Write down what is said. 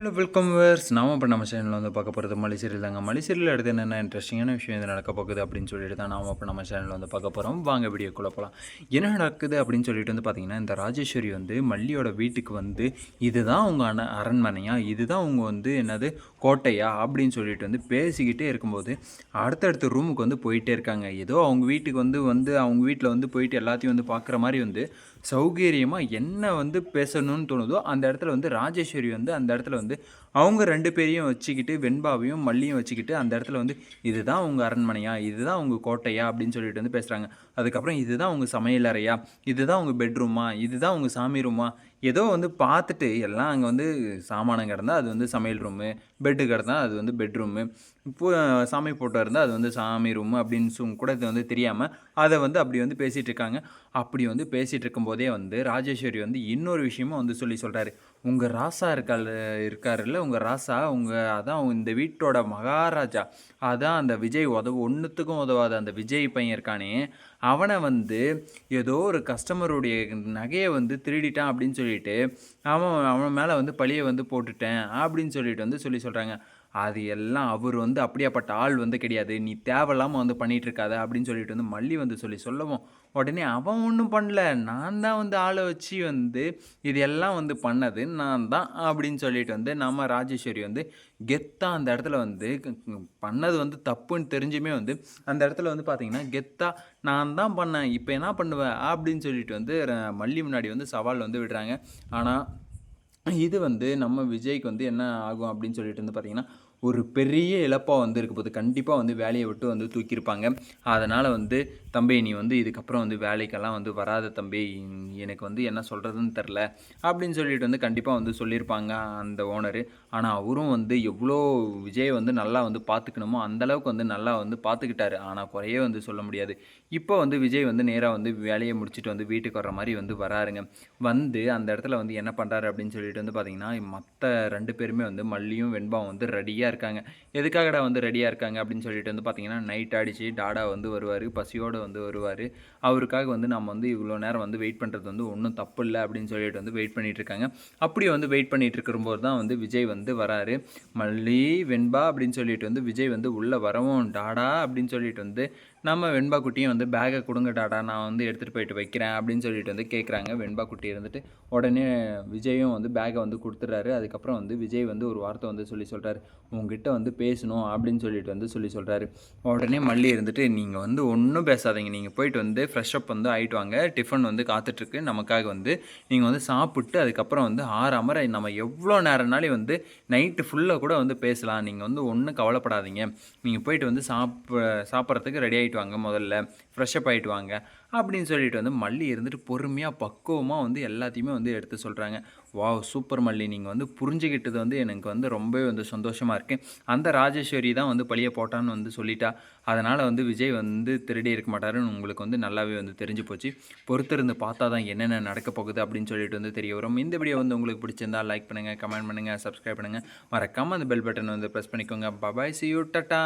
Hello welcome verse நாம இப்போ நம்ம சேனலில் வந்து பார்க்க போகிறது மலைசீரியல் தாங்க. மலைசீரியல் அடுத்து என்னென்ன இன்ட்ரெஸ்டிங்கான விஷயம் இது நடக்க போகுது அப்படின்னு சொல்லிட்டு தான் நாம இப்போ நம்ம சேனலில் வந்து பார்க்க போகிறோம் வாங்க வீடியோக்குள்ளே போகலாம் என்ன நடக்குது அப்படின்னு சொல்லிட்டு வந்து பார்த்தீங்கன்னா இந்த ராஜேஸ்வரி வந்து மல்லியோட வீட்டுக்கு வந்து இதுதான் உங்கள் அண அரண்மனையா? இதுதான் உங்கள் வந்து என்னது கோட்டையா? அப்படின்னு சொல்லிட்டு வந்து பேசிக்கிட்டே இருக்கும்போது அடுத்தடுத்த ரூமுக்கு வந்து போயிட்டே இருக்காங்க. ஏதோ அவங்க வீட்டுக்கு வந்து வந்து அவங்க வீட்டில் வந்து போயிட்டு எல்லாத்தையும் வந்து பார்க்குற மாதிரி வந்து சௌகரியமாக என்ன வந்து பேசணும்னு தோணுதோ அந்த இடத்துல வந்து ராஜேஸ்வரி வந்து அந்த இடத்துல வந்து அவங்க ரெண்டு பேரையும் வச்சுக்கிட்டு வெண்பாவையும் மல்லியும் வச்சுக்கிட்டு அந்த இடத்துல வந்து இதுதான் உங்கள் அரண்மனையா? இதுதான் உங்கள் கோட்டையா? அப்படின்னு சொல்லிட்டு வந்து பேசுகிறாங்க அதுக்கப்புறம் இதுதான் உங்கள் சமையலறையா? இதுதான் உங்கள் பெட்ரூமா இதுதான் உங்கள் சாமி ரூமா ஏதோ வந்து பார்த்துட்டு எல்லாம் அங்கே வந்து சாமானம் கிடந்தால் அது வந்து சமையல் ரூமு பெட்டு கிடந்தால் அது வந்து பெட்ரூமு இப்போ சாமி போட்டோ இருந்தால் அது வந்து சாமி ரூமு அப்படின்னு கூட இது வந்து தெரியாமல் அதை வந்து அப்படி வந்து பேசிகிட்டு இருக்காங்க. அப்படி வந்து பேசிகிட்டு இருக்கும்போதே வந்து ராஜேஸ்வரி வந்து இன்னொரு விஷயமும் வந்து சொல்லி சொல்கிறாரு உங்கள் ராசா இருக்கால் இருக்காருல்ல உங்கள் ராசா உங்கள் அதான் இந்த வீட்டோட மகாராஜா. அதான் அந்த விஜய் உதவு ஒன்றுத்துக்கும் உதவாத அந்த விஜய் பையன் இருக்கானே. அவனை வந்து ஏதோ ஒரு கஸ்டமருடைய நகையை வந்து திருடிட்டான் அப்படின்னு சொல்லி சொல்லிட்டு அவன் அவன் மேலே வந்து பழியை வந்து போட்டுட்டேன் அப்படின்னு சொல்லிட்டு வந்து சொல்லி சொல்கிறாங்க அது எல்லாம் அவர் வந்து அப்படியாப்பட்ட ஆள் வந்து கிடையாது. நீ தேவையில்லாமல் வந்து பண்ணிகிட்டு இருக்காத அப்படின்னு சொல்லிட்டு வந்து மல்லி வந்து சொல்லி சொல்லவும் உடனே அவன் ஒன்றும் பண்ணல. நான் தான் வந்து ஆளை வச்சு வந்து இது எல்லாம் வந்து பண்ணது நான் தான் அப்படின்னு சொல்லிட்டு வந்து நம்ம ராஜேஸ்வரி வந்து கெத்தாக அந்த இடத்துல வந்து பண்ணது வந்து தப்புன்னு தெரிஞ்சுமே வந்து அந்த இடத்துல வந்து பார்த்தீங்கன்னா கெத்தாக நான் தான் பண்ணேன். இப்போ என்ன பண்ணுவேன் அப்படின்னு சொல்லிட்டு வந்து மல்லி முன்னாடி வந்து சவால் வந்து விடுறாங்க. ஆனால் இது வந்து நம்ம விஜய்க்கு வந்து என்ன ஆகும் அப்படின்னு சொல்லிட்டு வந்து பார்த்தீங்கன்னா ஒரு பெரிய இழப்பாக வந்து இருக்க போது கண்டிப்பாக வந்து வேலையை விட்டு வந்து தூக்கியிருப்பாங்க. அதனால் வந்து தம்பி நீ வந்து இதுக்கப்புறம் வந்து வேலைக்கெல்லாம் வந்து வராத தம்பி. எனக்கு வந்து என்ன சொல்கிறதுன்னு தெரில அப்படின்னு சொல்லிட்டு வந்து கண்டிப்பாக வந்து சொல்லியிருப்பாங்க அந்த ஓனரு ஆனால் அவரும் வந்து எவ்வளோ விஜய் வந்து நல்லா வந்து பார்த்துக்கணுமோ அந்தளவுக்கு வந்து நல்லா வந்து பார்த்துக்கிட்டாரு. ஆனால் குறையே வந்து சொல்ல முடியாது. இப்போ வந்து விஜய் வந்து நேராக வந்து வேலையை முடிச்சுட்டு வந்து வீட்டுக்கு வர மாதிரி வந்து வராருங்க. வந்து அந்த இடத்துல வந்து என்ன பண்ணுறாரு அப்படின்னு சொல்லிட்டு வந்து பார்த்திங்கன்னா மற்ற ரெண்டு பேருமே வந்து மல்லியும் வெண்பாவும் வந்து ரெடியாக ரெடியாக இருக்காங்க. எதுக்காகடா வந்து ரெடியாக இருக்காங்க அப்படின்னு சொல்லிட்டு வந்து பார்த்தீங்கன்னா நைட் அடித்து டாடா வந்து வருவார். பசியோடு வந்து வருவார். அவருக்காக வந்து நம்ம வந்து இவ்வளோ நேரம் வந்து வெயிட் பண்ணுறது வந்து ஒன்றும் தப்பு இல்லை அப்படின்னு சொல்லிட்டு வந்து வெயிட் பண்ணிகிட்டு இருக்காங்க அப்படி வந்து வெயிட் பண்ணிகிட்டு இருக்கும்போது தான் வந்து விஜய் வந்து வராரு. மல்லி வெண்பா அப்படின்னு சொல்லிட்டு வந்து விஜய் வந்து உள்ளே வரவும் டாடா அப்படின்னு சொல்லிட்டு வந்து நம்ம வெண்பா குட்டியும் வந்து பேகை கொடுங்க டாடா நான் வந்து எடுத்துகிட்டு போயிட்டு வைக்கிறேன் அப்படின்னு சொல்லிட்டு வந்து கேட்குறாங்க வெண்பா குட்டி இருந்துட்டு உடனே விஜயும் வந்து பேகை வந்து கொடுத்துட்றாரு. அதுக்கப்புறம் வந்து விஜய் வந்து ஒரு வார்த்தை வந்து சொல்லி சொல்கிறாரு உங்ககிட்ட வந்து பேசணும் அப்படின்னு சொல்லிட்டு வந்து சொல்லி சொல்கிறாரு உடனே மல்லி இருந்துட்டு நீங்கள் வந்து ஒன்றும் பேசாதீங்க நீங்கள் போயிட்டு வந்து ஃப்ரெஷ்அப் வந்து ஆகிட்டு வாங்க. டிஃபன் வந்து காத்துட்ருக்கு. நமக்காக வந்து நீங்கள் வந்து சாப்பிட்டு அதுக்கப்புறம் வந்து ஆறாமரை நம்ம எவ்வளோ நேரம்னாலே வந்து நைட்டு ஃபுல்லாக கூட வந்து பேசலாம். நீங்கள் வந்து ஒன்றும் கவலைப்படாதீங்க. நீங்கள் போயிட்டு வந்து சாப்பிட சாப்பிட்றதுக்கு ரெடி ஆகிட்டு ஆகிட்டு வாங்க முதல்ல. ஃப்ரெஷ்அப் ஆகிட்டு வாங்க. அப்படின்னு சொல்லிட்டு வந்து மல்லி இருந்துட்டு பொறுமையாக பக்குவமாக வந்து எல்லாத்தையுமே வந்து எடுத்து சொல்கிறாங்க வா சூப்பர் மல்லி. நீங்கள் வந்து புரிஞ்சுக்கிட்டது வந்து எனக்கு வந்து ரொம்பவே வந்து சந்தோஷமாக இருக்குது அந்த ராஜேஸ்வரி தான் வந்து பழிய போட்டான்னு வந்து சொல்லிட்டா. அதனால் வந்து விஜய் வந்து திருடி இருக்க மாட்டாருன்னு உங்களுக்கு வந்து நல்லாவே வந்து தெரிஞ்சு போச்சு. பொறுத்திருந்து பார்த்தா தான் என்னென்ன நடக்க போகுது அப்படின்னு சொல்லிட்டு வந்து தெரிய வரும். இந்த வீடியோ வந்து உங்களுக்கு பிடிச்சிருந்தா லைக் பண்ணுங்கள் கமெண்ட் பண்ணுங்கள் சப்ஸ்கிரைப் பண்ணுங்கள் மறக்காமல் அந்த பெல் பட்டன் வந்து ப்ரெஸ் பண்ணிக்கோங்க. Bye bye see you tata